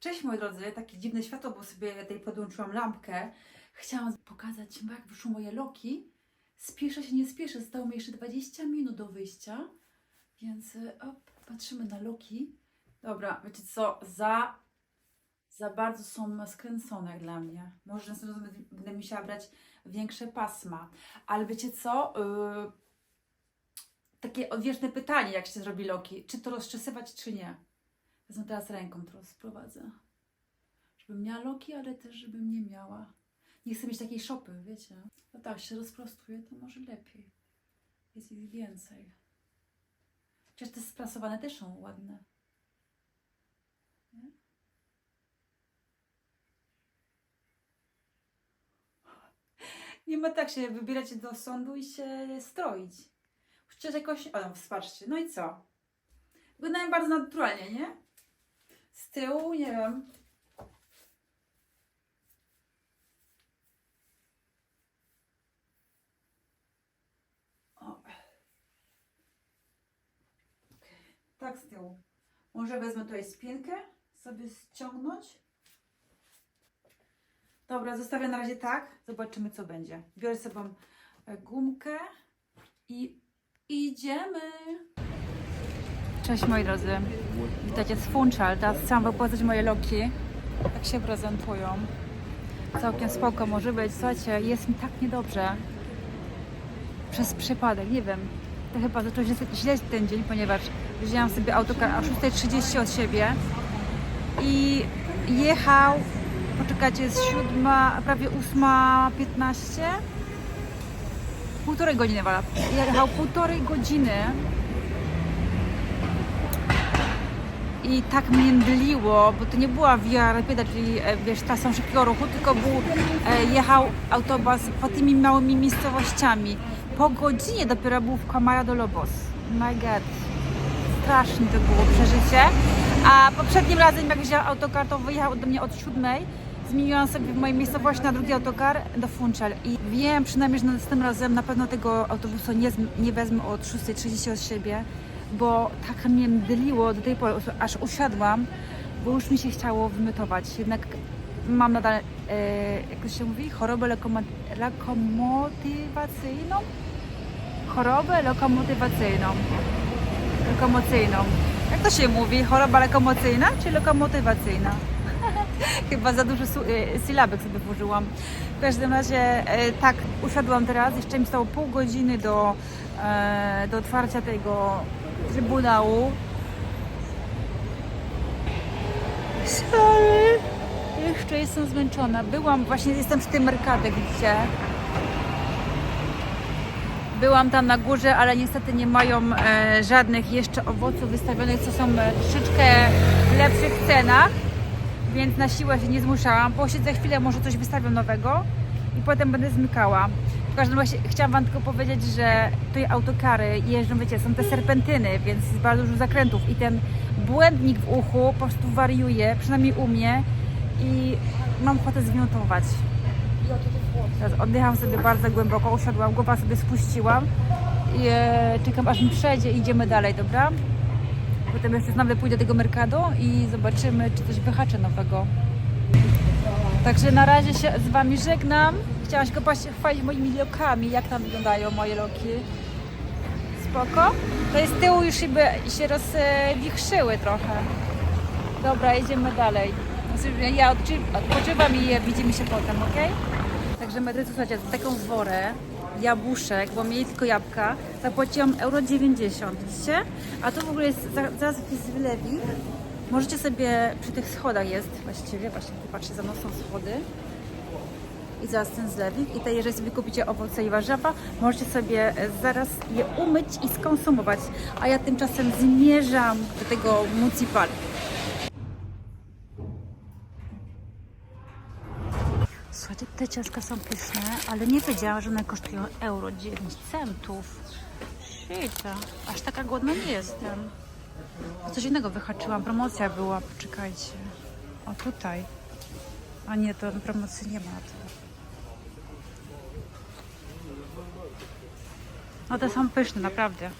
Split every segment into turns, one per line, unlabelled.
Cześć moi drodzy, takie dziwne światło, bo sobie tutaj podłączyłam lampkę. Chciałam pokazać jak wyszły moje loki. Spieszę się, nie spieszę, zostało mi jeszcze 20 minut do wyjścia, więc y, op, patrzymy na loki. Dobra, wiecie co, za, za bardzo są skręcone dla mnie. Może następnym razem będę musiała brać większe pasma. Ale wiecie co, y, takie odwieczne pytanie, jak się zrobi loki, czy to rozczesywać, czy nie. Wezmę teraz ręką to rozprowadzę. Żebym miała loki, ale też żebym nie miała. Nie chcę mieć takiej szopy, wiecie. No tak, się rozprostuje, to może lepiej. Jest ich więcej. Chociaż te sprasowane też są ładne. Nie? Nie ma tak się wybierać do sądu i się stroić. Chociaż jakoś... O, no, patrzcie, no i co? Wyglądają bardzo naturalnie, nie? Z tyłu, nie wiem. Tak z tyłu. Może wezmę tutaj spinkę, sobie ściągnąć. Dobra, zostawię na razie tak. Zobaczymy, co będzie. Biorę sobie gumkę i idziemy. Cześć moi drodzy. Witajcie z Funchal. Teraz chciałam wam moje loki. Tak się prezentują. Całkiem spoko może być. Słuchajcie, jest mi tak niedobrze. Przez przypadek, nie wiem. To chyba zaczął się źle ten dzień, ponieważ wzięłam sobie autokar o 6.30 od siebie i jechał, poczekajcie, jest 7, prawie 8.15 półtorej godziny, Wala. Jechał półtorej godziny i tak mnie mdliło, bo to nie była Via Rapida, czyli e, wiesz, trasą szybkiego ruchu, tylko był, e, jechał autobus po tymi małymi miejscowościami. Po godzinie dopiero był w Camara do Lobos. My God. Strasznie to było przeżycie. A poprzednim razem, jak wziąłem autokar, to wyjechał do mnie od siódmej. Zmieniłam sobie w mojej miejscowości na drugi autokar do Funchal i wiem przynajmniej, że następnym razem na pewno tego autobusu nie, nie wezmę od 6.30 od siebie, bo tak mnie mdliło do tej pory, aż usiadłam, bo już mi się chciało wymiotować. Jednak mam nadal, e, jak to się mówi, chorobę lokomotywacyjną? Chorobę lokomotywacyjną. Lokomocyjną. Jak to się mówi? Choroba lokomocyjna czy lokomotywacyjna? Chyba za dużo y, sylabek sobie włożyłam. W każdym razie e, tak, usiadłam teraz. Jeszcze mi stało pół godziny do, e, do otwarcia tego trybunału. Sorry. Jeszcze jestem zmęczona. Byłam, właśnie jestem w tym Mercadzie, widzicie? Byłam tam na górze, ale niestety nie mają e, żadnych jeszcze owoców wystawionych, co są e, troszeczkę w lepszych cenach więc na siłę się nie zmuszałam. Posiedzę chwilę, może coś wystawią nowego i potem będę zmykała. Każdym razie chciałam Wam tylko powiedzieć, że tutaj autokary jeżdżą, wiecie, są te serpentyny, więc jest bardzo dużo zakrętów i ten błędnik w uchu po prostu wariuje, przynajmniej u mnie i mam ochotę zwiotować. Teraz oddycham sobie bardzo głęboko, usiadłam, głowa sobie spuściłam i e, czekam aż mi przejdzie i idziemy dalej, dobra? Potem jeszcze znowu pójdę do tego Mercado i zobaczymy, czy coś wyhaczę nowego. Także na razie się z Wami żegnam. Chciałam się tylko chwalić moimi lokami, jak tam wyglądają moje loki. Spoko. To jest tyłu już się rozwichrzyły trochę. Dobra, jedziemy dalej. Znaczy, Ja odpoczywam i widzimy się potem, ok? Także metry, słuchajcie, za taką worę jabłuszek, bo mieli tylko jabłka, zapłaciłam euro 90, widzicie? A tu w ogóle jest, za- zaraz jest wylewik. Możecie sobie, przy tych schodach jest właściwie, właśnie popatrzcie, za mną są schody. I zaraz ten zlewik. I te, jeżeli sobie kupicie owoce i warzywa, możecie sobie e, zaraz je umyć i skonsumować. A ja tymczasem zmierzam do tego municipal. Słuchajcie, te ciastka są pyszne, ale nie wiedziałam, że one kosztują euro 9 centów. Świecie, aż taka głodna nie jestem. Coś innego wyhaczyłam, promocja była, poczekajcie. O tutaj. A nie, to promocji nie ma. No te są pyszne, naprawdę.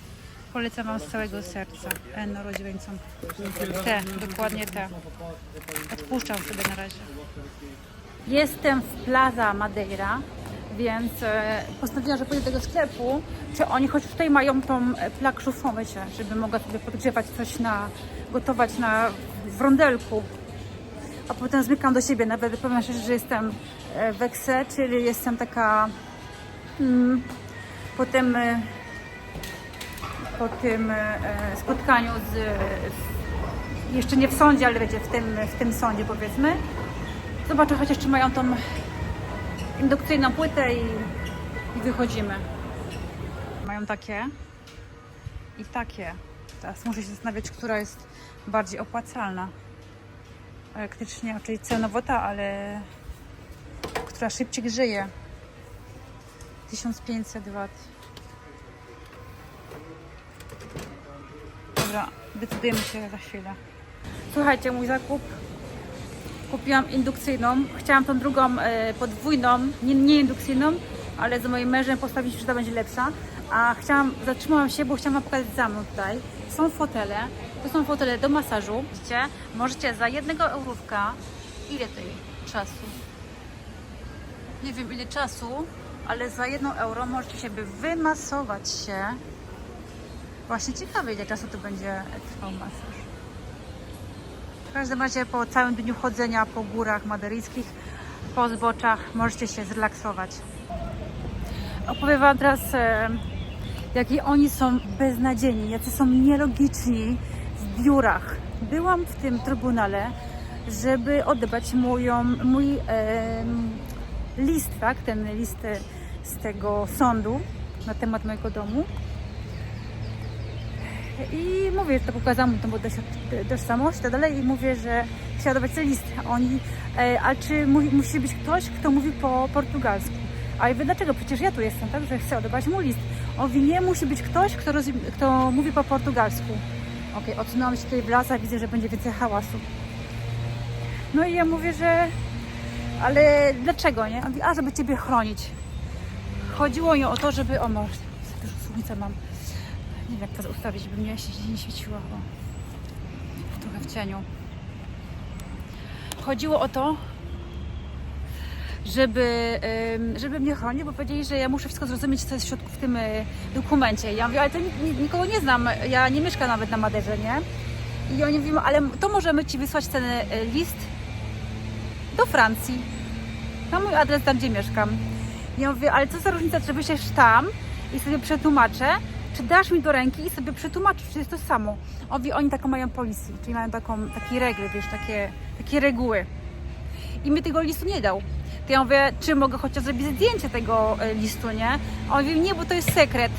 polecam Wam z całego serca. Eno rodzieńcom. Te, dokładnie te. Odpuszczam sobie na razie. Jestem w Plaza Madeira, więc e, postanowiłam, że pójdę do tego sklepu, czy oni choć tutaj mają tą plakrzufą, wiecie, żeby mogła sobie podgrzewać coś na, gotować na w rondelku. A potem zmykam do siebie, nawet powiem szczerze, że jestem e, w Ekse, czyli jestem taka mm, po tym, e, po tym e, spotkaniu z, jeszcze nie w sądzie, ale wiecie, w tym, w tym sądzie powiedzmy. Zobaczę chociaż czy mają tą indukcyjną płytę i, i wychodzimy. Mają takie i takie. Teraz muszę się zastanawiać, która jest bardziej opłacalna. Elektrycznie, czyli cenowota, ale która szybciej grzeje. 1500 W. Dobra, decydujemy się za chwilę. Słuchajcie, mój zakup kupiłam indukcyjną. Chciałam tą drugą e, podwójną, nie, nie indukcyjną, ale z moim mężem postawiliśmy, że ta będzie lepsza. A chciałam, zatrzymałam się, bo chciałam wam pokazać za mną tutaj. Są fotele, to są fotele do masażu. Widzicie? Możecie za jednego eurówka, ile tej czasu? Nie wiem ile czasu, ale za jedną euro możecie sobie wymasować się. Właśnie ciekawe ile czasu to będzie trwał masaż. W każdym razie po całym dniu chodzenia po górach maderyjskich, po zboczach możecie się zrelaksować. Opowiem Wam teraz, e, jakie oni są beznadziejni, jacy są nielogiczni w biurach. Byłam w tym trybunale, żeby odebrać moją, mój e, list, tak, ten list e, z tego sądu na temat mojego domu. I mówię, że to pokazałam mu tą tożsamość tak dalej i mówię, że chciała dawać ten list. Oni, e, a czy mu, musi być ktoś, kto mówi po portugalsku? A ja mówię, dlaczego? Przecież ja tu jestem, tak, że chcę odebrać mu list. On mówi, nie, musi być ktoś, kto, rozum, kto mówi po portugalsku. Okej, odsunęłam się tutaj w lasa, widzę, że będzie więcej hałasu. No i ja mówię, że ale dlaczego, nie? On mówi, a żeby Ciebie chronić. Chodziło o to, żeby, o może, dużo słońca mam. Nie wiem jak to ustawić, żeby mnie się nie świeciło. O, trochę w cieniu. Chodziło o to, żeby, żeby mnie chronić, bo powiedzieli, że ja muszę wszystko zrozumieć, co jest w środku w tym y, dokumencie. Ja mówię, ale to ni- ni- nikogo nie znam, ja nie mieszkam nawet na Maderze, nie? I oni mówią, ale to możemy Ci wysłać ten y, list do Francji, na mój adres tam, gdzie mieszkam. Ja mówię, ale co za różnica, czy wyślesz tam i sobie przetłumaczę, czy dasz mi do ręki i sobie przetłumaczysz, czy jest to samo. Oni taką mają policy, czyli mają taką, takie reguły, wiesz, takie, takie reguły. I mi tego listu nie dał. To ja mówię, czy mogę chociaż zrobić zdjęcie tego e, listu, nie? On mówi, nie, bo to jest sekret.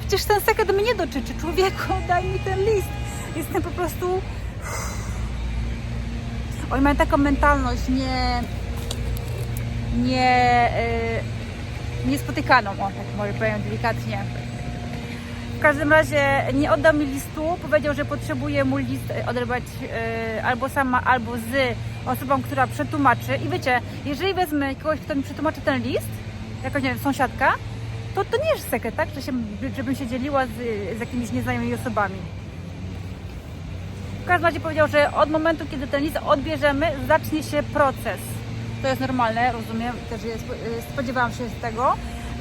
Przecież ten sekret mnie nie dotyczy. Człowieku, daj mi ten list. Jestem po prostu... Oni mają taką mentalność nie... nie... Yy, niespotykaną, o tak może powiem delikatnie. W każdym razie nie oddał mi listu, powiedział, że potrzebuje mu list e, odebrać e, albo sama, albo z osobą, która przetłumaczy. I wiecie, jeżeli wezmę kogoś, kto mi przetłumaczy ten list, jakaś nie wiem, sąsiadka, to to nie jest sekret, tak? Że się, żebym się dzieliła z, z jakimiś nieznajomymi osobami. W każdym razie powiedział, że od momentu, kiedy ten list odbierzemy, zacznie się proces. To jest normalne, rozumiem, też jest, spodziewałam się z tego.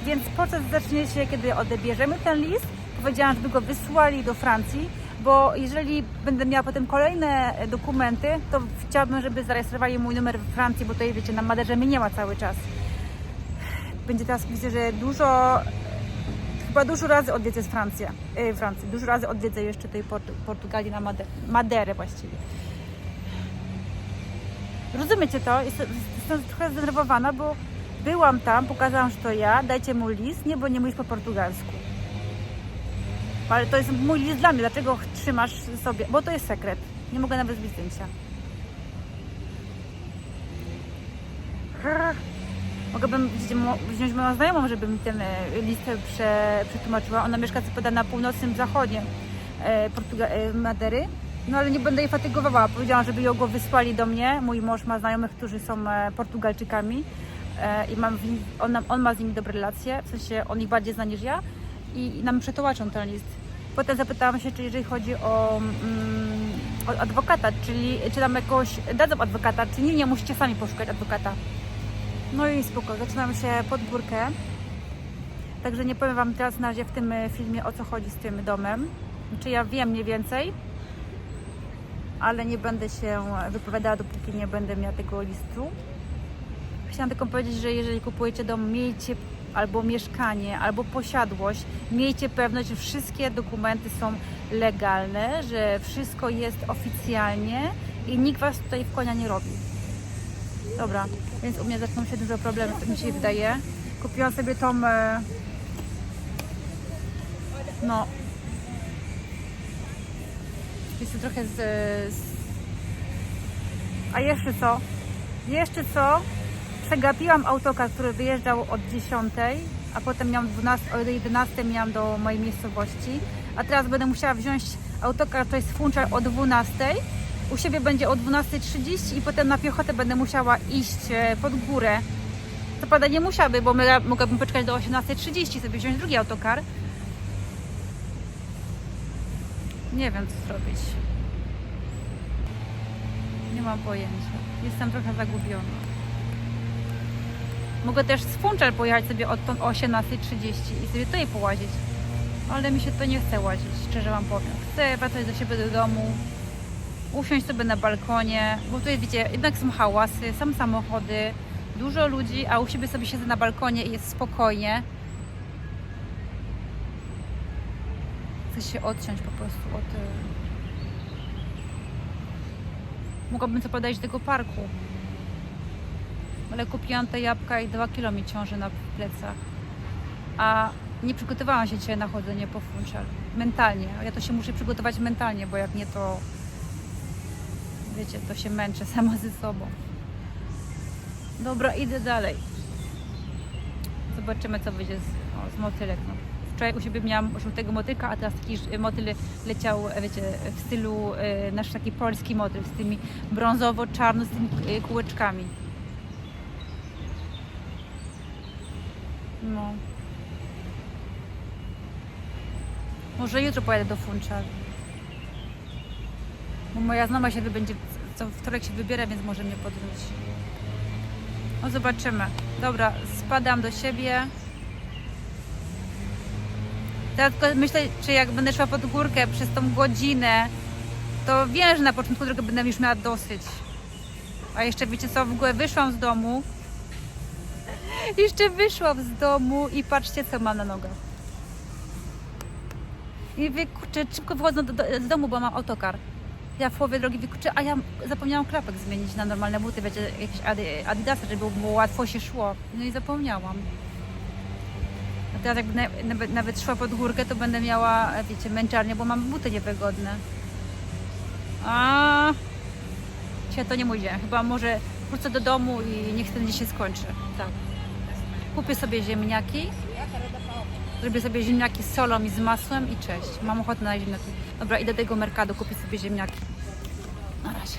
Więc proces zacznie się, kiedy odbierzemy ten list. Powiedziałam, żeby go wysłali do Francji, bo jeżeli będę miała potem kolejne dokumenty, to chciałabym, żeby zarejestrowali mój numer w Francji, bo tutaj, wiecie, na Maderze mnie nie ma cały czas. Będzie teraz, widzę, że dużo, chyba dużo razy odwiedzę z Francję, yy, Francji. Dużo razy odwiedzę jeszcze tej Portu, Portugalii na Maderę właściwie. Rozumiecie to? Jestem, jestem trochę zdenerwowana, bo byłam tam, pokazałam, że to ja, dajcie mu list, nie, bo nie mówisz po portugalsku. Ale to jest mój list dla mnie, dlaczego trzymasz sobie? Bo to jest sekret. Nie mogę nawet zrobić zdjęcia. Mogłabym wziąć moją znajomą, żeby mi ten e, list prze, przetłumaczyła. Ona mieszka co poda na północnym zachodzie e, Portuga- e, Madery. No ale nie będę jej fatygowała. Powiedziałam, żeby ją go wysłali do mnie. Mój mąż ma znajomych, którzy są e, Portugalczykami e, i mam on, on ma z nimi dobre relacje. W sensie on ich bardziej zna niż ja i, i nam przetłumaczą ten list. Potem zapytałam się, czy jeżeli chodzi o, mm, o adwokata, czyli czy tam jakoś dadzą adwokata, czy nie, nie musicie sami poszukać adwokata. No i spoko, zaczynam się pod górkę. Także nie powiem Wam teraz na razie w tym e, filmie o co chodzi z tym domem. Czy ja wiem mniej więcej, ale nie będę się wypowiadała, dopóki nie będę miała tego listu. Chciałam tylko powiedzieć, że jeżeli kupujecie dom, miejcie albo mieszkanie, albo posiadłość, miejcie pewność, że wszystkie dokumenty są legalne, że wszystko jest oficjalnie i nikt Was tutaj w konia nie robi. Dobra, więc u mnie zaczną się duże problemy, tak mi się wydaje. Kupiłam sobie tą... e, No... Jest to trochę z, z... A jeszcze co? Jeszcze co? Przegapiłam autokar, który wyjeżdżał od 10, a potem miałam 12, o 11 miałam do mojej miejscowości, a teraz będę musiała wziąć autokar, to jest Funchal o 12. U siebie będzie o 12.30 i potem na piechotę będę musiała iść e, pod górę. Co prawda nie musiałaby, bo my- mogłabym poczekać do 18.30 sobie wziąć drugi autokar. Nie wiem co zrobić. Nie mam pojęcia. Jestem trochę zagubiona. Mogę też z Funchal pojechać sobie odtąd o 18.30 i sobie tutaj połazić. Ale mi się to nie chce łazić, szczerze wam powiem. Chcę wracać do siebie do domu, usiąść sobie na balkonie, bo tutaj wiecie, jednak są hałasy, są samochody, dużo ludzi, a u siebie sobie siedzę na balkonie i jest spokojnie. Się odciąć po prostu od... y, Mogłabym sobie podejść do tego parku. Ale kupiłam te jabłka i 2 kilo mi ciąży na plecach. A nie przygotowałam się dzisiaj na chodzenie po Funchal. Mentalnie. Ja to się muszę przygotować mentalnie, bo jak nie to wiecie, to się męczę sama ze sobą. Dobra, idę dalej. Zobaczymy, co wyjdzie z, o, z motylek. No. Wczoraj u siebie miałam żółtego motylka, a teraz taki motyl leciał, wiecie, w stylu e, nasz taki polski motyl, z tymi brązowo-czarno, z tymi e, kółeczkami. No. Może jutro pojadę do Funchal. Bo moja znama się będzie, co wtorek się wybiera, więc może mnie podrzuci. No zobaczymy. Dobra, spadam do siebie. Tylko myślę, czy jak będę szła pod górkę przez tą godzinę, to wiem, że na początku drogi będę już miała dosyć. A jeszcze wiecie co, w ogóle wyszłam z domu. Jeszcze wyszłam z domu i patrzcie, co mam na nogach. I wy, kurczę, szybko wychodzę do, do, z domu, bo mam autokar. Ja w połowie drogi wykurczę, a ja zapomniałam klapek zmienić na normalne buty, wiecie, jakieś adidasy, żeby było łatwo się szło. No i zapomniałam. Teraz na, nawet, nawet szła pod górkę, to będę miała, wiecie, męczarnię, bo mam buty niewygodne. A Dzisiaj to nie mój dzień. Chyba może wrócę do domu i niech ten dzień się skończy. Tak. Kupię sobie ziemniaki. Zrobię sobie ziemniaki z solą i z masłem i cześć. Mam ochotę na ziemniaki. Dobra, idę do tego Mercado kupić sobie ziemniaki. Na razie.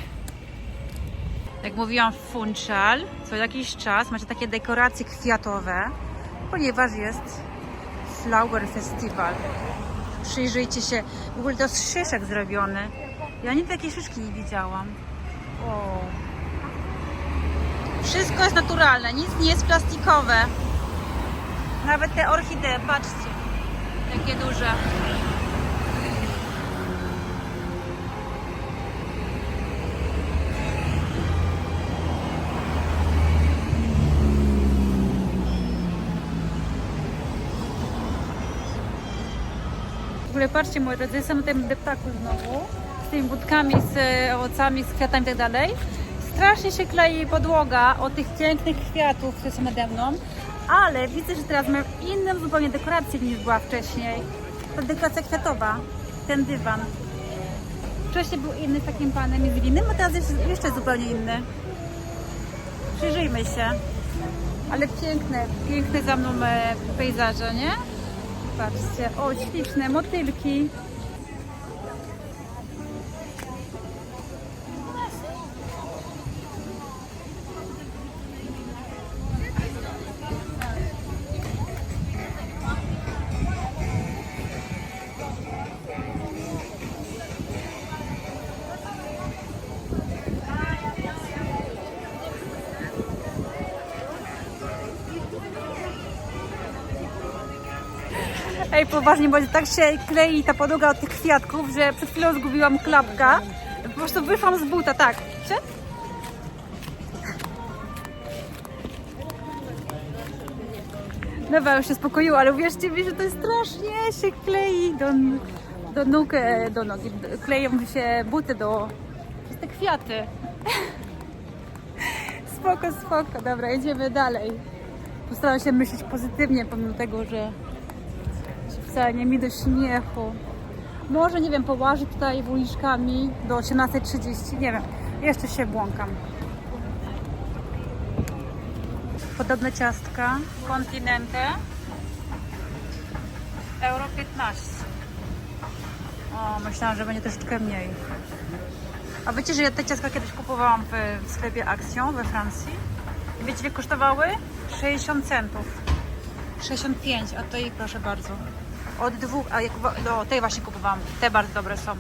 Jak mówiłam w Funchal, co jakiś czas macie takie dekoracje kwiatowe, ponieważ jest Flower Festival. Przyjrzyjcie się. W ogóle to jest szyszek zrobiony. Ja nigdy takiej szyszki nie widziałam. O. Wszystko jest naturalne, nic nie jest plastikowe. Nawet te orchidee, patrzcie, jakie duże. Patrzcie moi drodzy, jestem na tym deptaku znowu, z tymi budkami, z e, owocami, z kwiatami i tak dalej. Strasznie się klei podłoga od tych pięknych kwiatów, które są nade mną, ale widzę, że teraz mam inną zupełnie dekorację niż była wcześniej. Ta dekoracja kwiatowa, ten dywan. Wcześniej był inny z takim panem i innym, a teraz jest jeszcze zupełnie inny. Przyjrzyjmy się. Ale piękne, piękne za mną e, pejzaże, nie? Patrzcie, o śliczne motylki. Poważnie, bo tak się klei ta podłoga od tych kwiatków, że przed chwilą zgubiłam klapka. Po prostu wyszłam z buta, tak. Czy? Dobra, już się spokoiło, ale uwierzcie mi, że to jest strasznie się klei do, do nóg, e, do nogi. Kleją się buty do... Te kwiaty. Spoko, spoko. Dobra, idziemy dalej. Postaram się myśleć pozytywnie, pomimo tego, że wcale nie mi do śmiechu. Może, nie wiem, połażę tutaj uliczkami do 18.30, nie wiem. Jeszcze się błąkam. Podobne ciastka. Kontynente. Euro 15. O, myślałam, że będzie troszeczkę mniej. A wiecie, że ja te ciastka kiedyś kupowałam w, w sklepie Action we Francji? I wiecie, ile kosztowały? 60 centów. 65, a to i proszę bardzo. Od dwóch, a ja kupa, no, tej właśnie kupowałam. Te bardzo dobre są.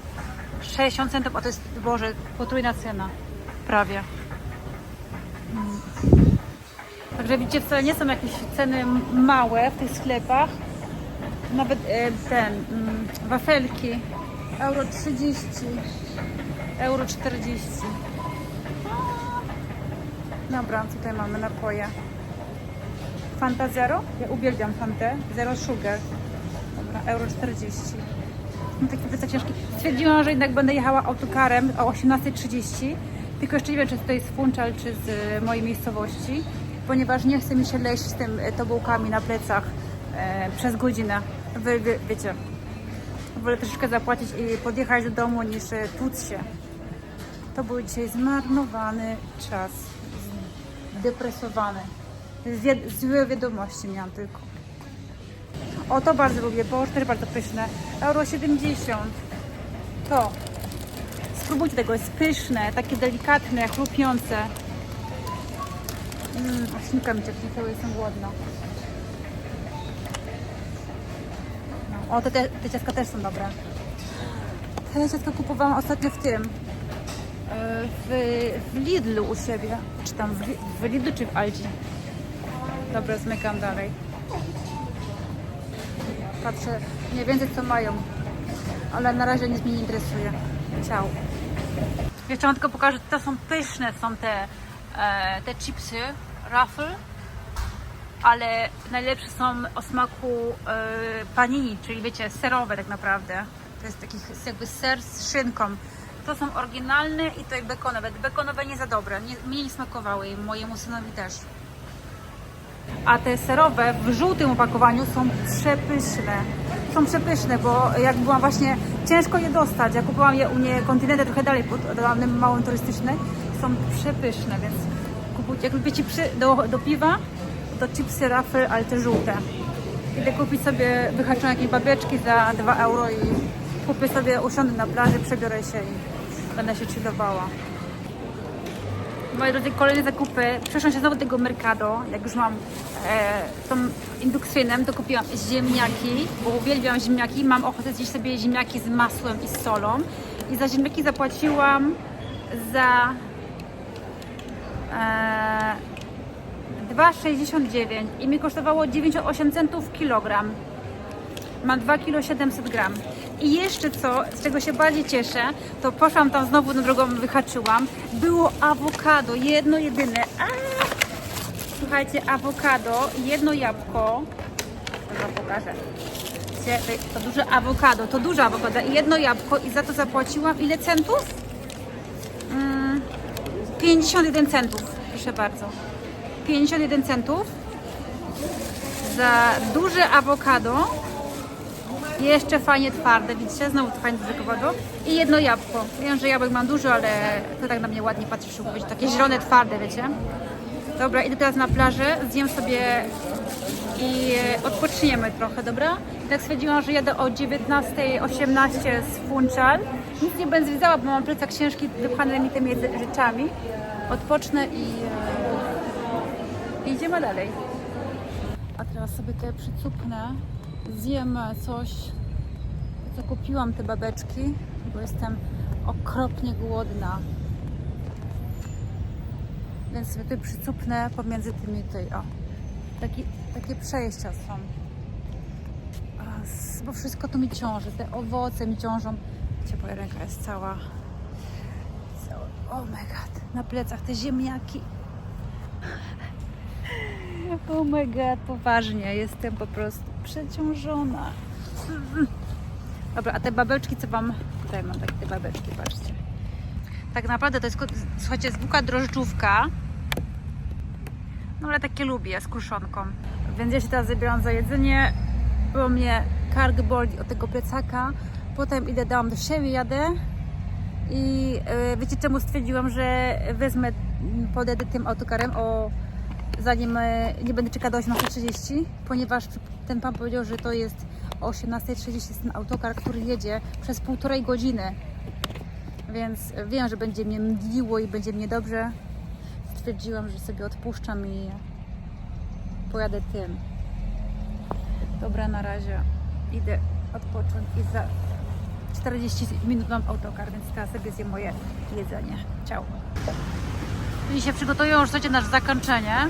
60 centów, a to jest, Boże, potrójna cena. Prawie. Mm. Także widzicie, wcale nie są jakieś ceny małe w tych sklepach. Nawet e, ten, mm, wafelki, euro 30, euro 40. Dobra, tutaj mamy napoje. Fanta Zero? Ja uwielbiam Fantę. Zero Sugar. Euro 40. No taki wyca ciężki. Stwierdziłam, że jednak będę jechała autokarem o 18.30. Tylko jeszcze nie wiem, czy to jest Funchal, czy z e, mojej miejscowości. Ponieważ nie chce mi się leść z tym e, tobołkami na plecach e, przez godzinę. Wy, wy, wiecie. Wolę troszeczkę zapłacić i podjechać do domu niż e, tłuc się. To był dzisiaj zmarnowany czas. Zdepresowany. Zje- Złe wiadomości miałam tylko. O, to bardzo lubię, bo też bardzo pyszne. Euro 70. To. Spróbujcie tego, jest pyszne, takie delikatne, chrupiące. Mmm, śnika mi ciepnie, to jestem głodna. O, te, te, te ciastka też są dobre. Te ciastka kupowałam ostatnio w tym. e, W, w Lidlu u siebie. Czy tam w, w Lidlu, czy w Aldi. Dobra, zmykam dalej. Patrzę mniej więcej co mają. Ale na razie nic mnie nie interesuje. Ciao. Jeszcze wam tylko pokażę, to są pyszne są te, e, te chipsy Ruffle, ale najlepsze są o smaku e, panini, czyli wiecie, serowe tak naprawdę. To jest taki jakby ser z szynką. To są oryginalne i to i bekonowe. Bekonowe nie za dobre, nie, mnie nie smakowały i mojemu synowi też. A te serowe w żółtym opakowaniu są przepyszne. Są przepyszne, bo jak byłam właśnie ciężko je dostać. Ja kupowałam je u nie kontynenty trochę dalej pod oddanym małym turystycznym. Są przepyszne, więc kupujcie. Jak lubicie przy, do, do piwa, to chipsy Ruffle, ale te żółte. Idę kupić sobie wyhaczone jakieś babeczki za 2 euro i kupię sobie, usiądę na plaży, przebiorę się i będę się chillowała. Moi drodzy, kolejne zakupy. Przeszłam się znowu do tego Mercado. Jak już mam e, tą indukcyjnem, to kupiłam ziemniaki, bo uwielbiam ziemniaki. Mam ochotę zjeść sobie ziemniaki z masłem i z solą. I za ziemniaki zapłaciłam za e, 2,69 i mi kosztowało 98 centów kilogram. Ma 2 kg 700 gram. I jeszcze co, z czego się bardziej cieszę, to poszłam tam znowu na drogą, wyhaczyłam. Było awokado, jedno jedyne. A! Słuchajcie, awokado, jedno jabłko. Wam pokażę. To duże awokado, to duże awokado jedno jabłko i za to zapłaciłam ile centów? Mm, 51 centów, proszę bardzo. 51 centów za duże awokado jeszcze fajnie twarde, widzicie? Znowu to fajnie awokado. I jedno jabłko. Wiem, że jabłek mam dużo, ale to tak na mnie ładnie patrzy, żeby być takie zielone, twarde, wiecie? Dobra, idę teraz na plażę, zjem sobie i e, odpoczniemy trochę, dobra? I tak stwierdziłam, że jadę o 19.18 z Funchal. Nic nie będę zwiedzała, bo mam plecak ciężki, wypchany tymi rzeczami. Odpocznę i e, i idziemy dalej. A teraz sobie tutaj przycupnę, zjem coś, co kupiłam te babeczki, bo jestem okropnie głodna. Więc sobie tutaj przycupnę pomiędzy tymi tutaj, o. Taki, takie przejścia są. Bo wszystko tu mi ciąży, te owoce mi ciążą. Moja ręka jest cała, cała, oh my god, na plecach te ziemniaki. Oh my god, poważnie, jestem po prostu przeciążona. Dobra, a te babeczki, co Wam... Tutaj mam takie te babeczki, patrzcie. Tak naprawdę to jest, słuchajcie, zwykła drożdżówka. No ale takie lubię, z kruszonką. Więc ja się teraz zabieram za jedzenie, bo mnie kark boli od tego plecaka. Potem idę, dałam do siebie, jadę. I yy, wiecie czemu stwierdziłam, że wezmę, podjadę tym autokarem o zanim e, nie będę czekała do 18.30, ponieważ ten pan powiedział, że to jest o 18.30 jest ten autokar, który jedzie przez półtorej godziny. Więc wiem, że będzie mnie mdliło i będzie mnie dobrze. Stwierdziłam, że sobie odpuszczam i pojadę tym. Dobra, na razie idę odpocząć i za 40 minut mam autokar, więc teraz sobie zjem moje jedzenie. Ciao. I się przygotują już słuchajcie, na zakończenie.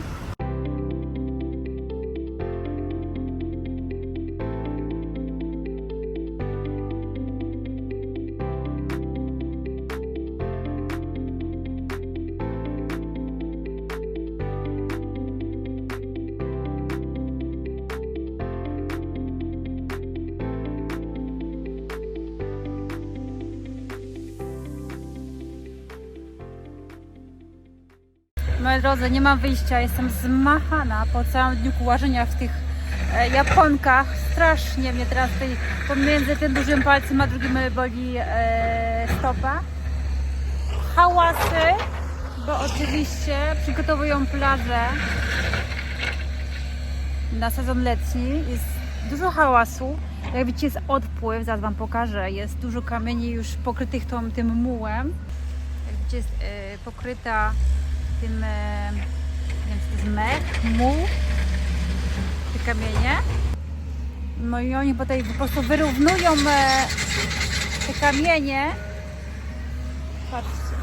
Moi drodzy, nie mam wyjścia, jestem zmachana po całym dniu kułażenia w tych e, japonkach. Strasznie mnie teraz tej, pomiędzy tym dużym palcem a drugim boli e, stopa. Hałasy, bo oczywiście przygotowują plażę na sezon letni. Jest dużo hałasu. Jak widzicie jest odpływ, zaraz Wam pokażę. Jest dużo kamieni już pokrytych tą, tym mułem. Jak widzicie jest e, pokryta tym, e, nie wiem czy to jest mech, muł, te kamienie. No i oni tutaj po prostu wyrównują e, te kamienie. Patrzcie.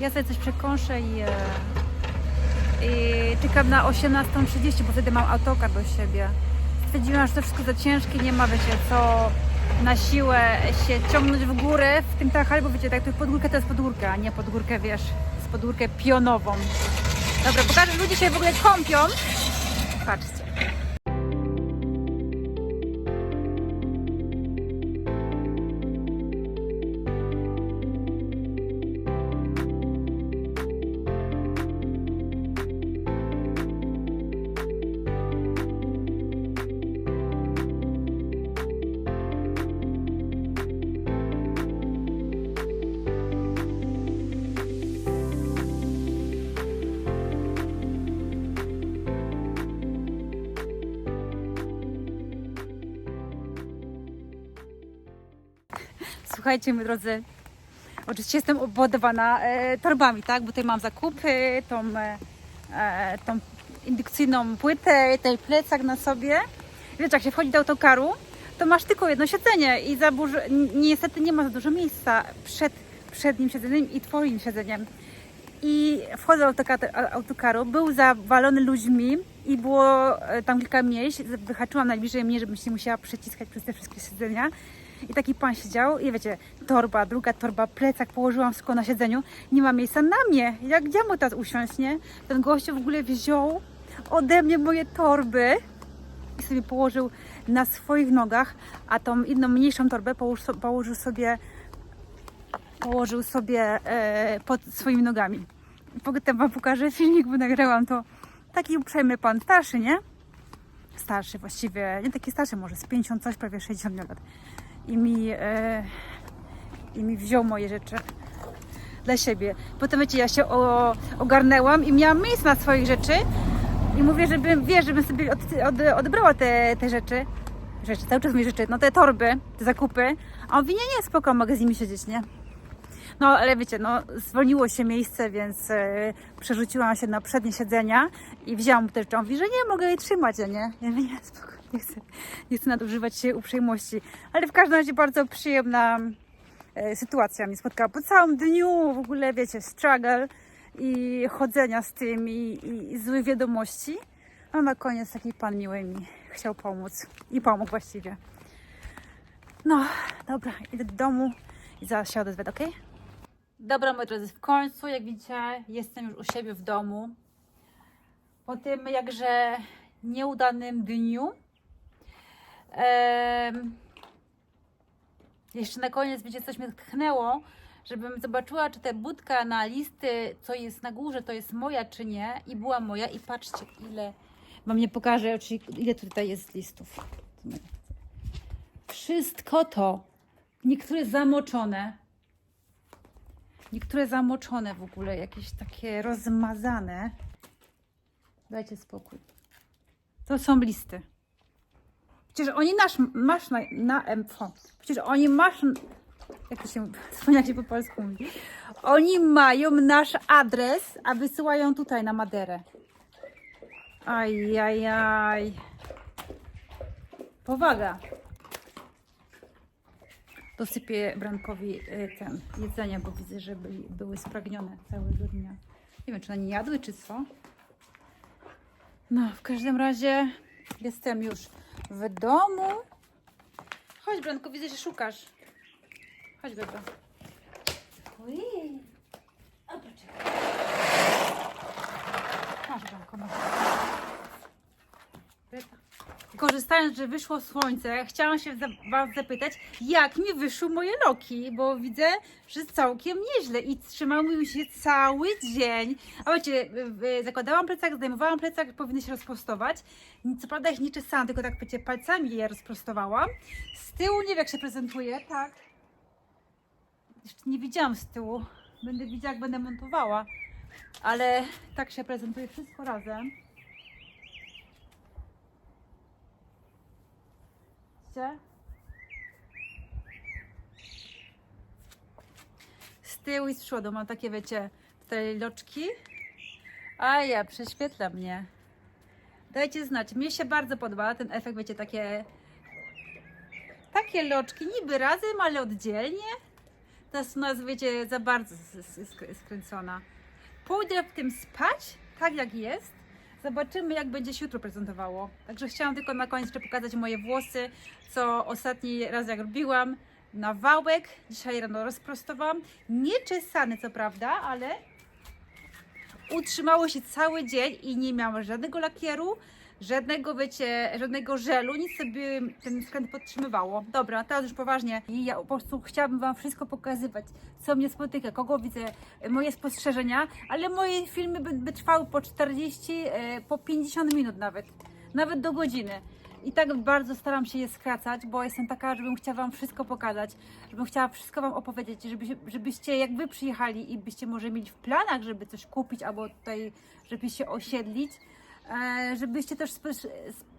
Ja sobie coś przekąszę i, e, i czekam na 18.30, bo wtedy mam autokar do siebie. Stwierdziłam, że to wszystko za ciężkie, nie ma, wiecie, co na siłę się ciągnąć w górę w tym tachali, bo wiecie, tak tu pod górkę to jest pod górkę, a nie pod górkę, wiesz, z pod górkę pionową. Dobra, pokażę, ludzie się w ogóle kąpią. Patrzcie. Słuchajcie, moi drodzy, oczywiście jestem obładowana e, torbami, tak? Bo tutaj mam zakupy, tą, e, e, tą indukcyjną płytę, tutaj plecak na sobie. Wiecie, jak się wchodzi do autokaru, to masz tylko jedno siedzenie i za niestety nie ma za dużo miejsca przed przednim siedzeniem i twoim siedzeniem. I wchodzę do autoka- autokaru, był zawalony ludźmi i było e, tam kilka miejsc. Wyhaczyłam najbliżej mnie, żebym się nie musiała przeciskać przez te wszystkie siedzenia. I taki pan siedział i wiecie, torba, druga torba, plecak położyłam wszystko na siedzeniu. Nie ma miejsca na mnie. Jak gdzie mu teraz usiąść, nie? Ten gościu w ogóle wziął ode mnie moje torby i sobie położył na swoich nogach, a tą inną mniejszą torbę położył, so- położył sobie położył sobie e, pod swoimi nogami. Potem wam pokażę filmik, bo nagrałam to. Taki uprzejmy pan, starszy, nie? Starszy właściwie, nie taki starszy, może z 50 coś, prawie 60 lat. I mi, e, i mi wziął moje rzeczy dla siebie. Potem wiecie, ja się o, ogarnęłam i miałam miejsce na swoich rzeczy i mówię, żebym, wiesz, żebym sobie od, od, odebrała te, te rzeczy. Rzeczy, cały czas mi rzeczy, no te torby, te zakupy. A on mówi, nie, nie, spoko, mogę z nimi siedzieć, nie? No, ale wiecie, no, zwolniło się miejsce, więc e, przerzuciłam się na przednie siedzenia i wzięłam te rzeczy. On mówi, że nie, mogę jej trzymać, ja nie? Ja mówię, nie, spoko, nie chcę, nie chcę nadużywać się uprzejmości. Ale w każdym razie bardzo przyjemna e, sytuacja mnie spotkała. Po całym dniu w ogóle, wiecie, struggle i chodzenia z tym i, i, i wiadomości. A na koniec taki pan miły mi chciał pomóc i pomógł właściwie. No, dobra, idę do domu i zaraz się odezwę, ok? Dobra, moi drodzy, w końcu, jak widzicie, jestem już u siebie w domu. Po tym jakże nieudanym dniu. Jeszcze na koniec, wiecie, coś mnie tchnęło, żebym zobaczyła, czy ta budka na listy, co jest na górze, to jest moja, czy nie. I była moja. I patrzcie, ile Wam nie pokażę, ile tutaj jest listów. Wszystko to. Niektóre zamoczone. Niektóre zamoczone w ogóle, jakieś takie rozmazane. Dajcie spokój. To są listy. Przecież oni nasz, masz na, na MFO. Przecież oni masz, jak to się, wspomniałam się po polsku mówi. Oni mają nasz adres, a wysyłają tutaj na Maderę. Ajajaj. Powaga. Dosypię Brankowi y, ten jedzenie, bo widzę, że byli, były spragnione całego dnia. Nie wiem, czy one nie jadły, czy co. No, w każdym razie jestem już w domu. Chodź, Branko, widzę, że szukasz. Chodź, Bebra. Ojej. O, poczekaj. Masz, Branko, no. Korzystając, że wyszło słońce, chciałam się Was zapytać, jak mi wyszły moje loki, bo widzę, że całkiem nieźle i trzymały mi się cały dzień. A wiecie, zakładałam plecak, zdejmowałam plecak, powinny się rozprostować. Co prawda ich nie czesałam, tylko tak wiecie, palcami je rozprostowałam. Z tyłu nie wiem, jak się prezentuje, tak. Jeszcze nie widziałam z tyłu. Będę widziała, jak będę montowała. Ale tak się prezentuje wszystko razem. Z tyłu i z przodu mam takie, wiecie, tutaj loczki. A ja, prześwietla mnie. Dajcie znać. Mnie się bardzo podoba ten efekt, wiecie, takie takie loczki, niby razem, ale oddzielnie. Jest u nas, wiecie, za bardzo skręcona. Pójdę w tym spać, tak jak jest. Zobaczymy, jak będzie się jutro prezentowało. Także chciałam tylko na koniec jeszcze pokazać moje włosy, co ostatni raz jak robiłam. Na wałek, dzisiaj rano rozprostowałam. Nie czesany, co prawda, ale utrzymało się cały dzień i nie miałam żadnego lakieru, żadnego, wiecie, żadnego żelu, nic sobie ten skręt podtrzymywało. Dobra, teraz już poważnie. I ja po prostu chciałabym Wam wszystko pokazywać, co mnie spotyka, kogo widzę, e, moje spostrzeżenia, ale moje filmy by, by trwały po 40, e, po 50 minut nawet, nawet do godziny. I tak bardzo staram się je skracać, bo jestem taka, żebym chciała Wam wszystko pokazać, żebym chciała wszystko Wam opowiedzieć, żeby, żebyście jak Wy przyjechali i byście może mieli w planach, żeby coś kupić albo tutaj, żeby się osiedlić, żebyście też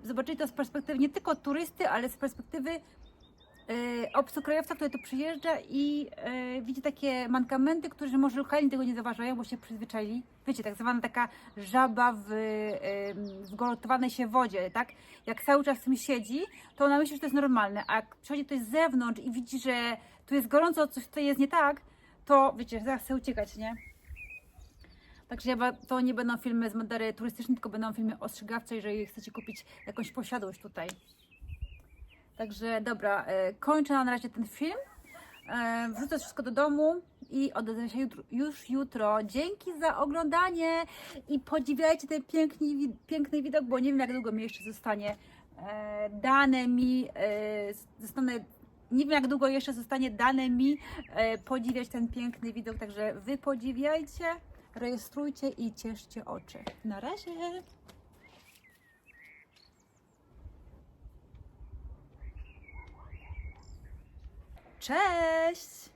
zobaczyli to z perspektywy nie tylko turysty, ale z perspektywy e, obcokrajowca, który tu przyjeżdża i e, widzi takie mankamenty, którzy może lokalni tego nie zauważają, bo się przyzwyczaili. Wiecie, tak zwana taka żaba w, w gotowanej się wodzie, tak? Jak cały czas w tym siedzi, to ona myśli, że to jest normalne, a jak przychodzi ktoś z zewnątrz i widzi, że tu jest gorąco, coś tutaj jest nie tak, to wiecie, zaraz chce uciekać, nie? Także to nie będą filmy z Madery turystyczne, tylko będą filmy ostrzegawcze, jeżeli chcecie kupić jakąś posiadłość tutaj. Także dobra, e, kończę na razie ten film. E, Wrzucę wszystko do domu i odezwę się jutro, już jutro. Dzięki za oglądanie i podziwiajcie ten piękny, piękny widok, bo nie wiem jak długo mi jeszcze zostanie e, dane mi, zostanę, nie wiem jak długo jeszcze zostanie dane mi podziwiać ten piękny widok, także wy podziwiajcie, rejestrujcie i cieszcie oczy. Na razie! Cześć!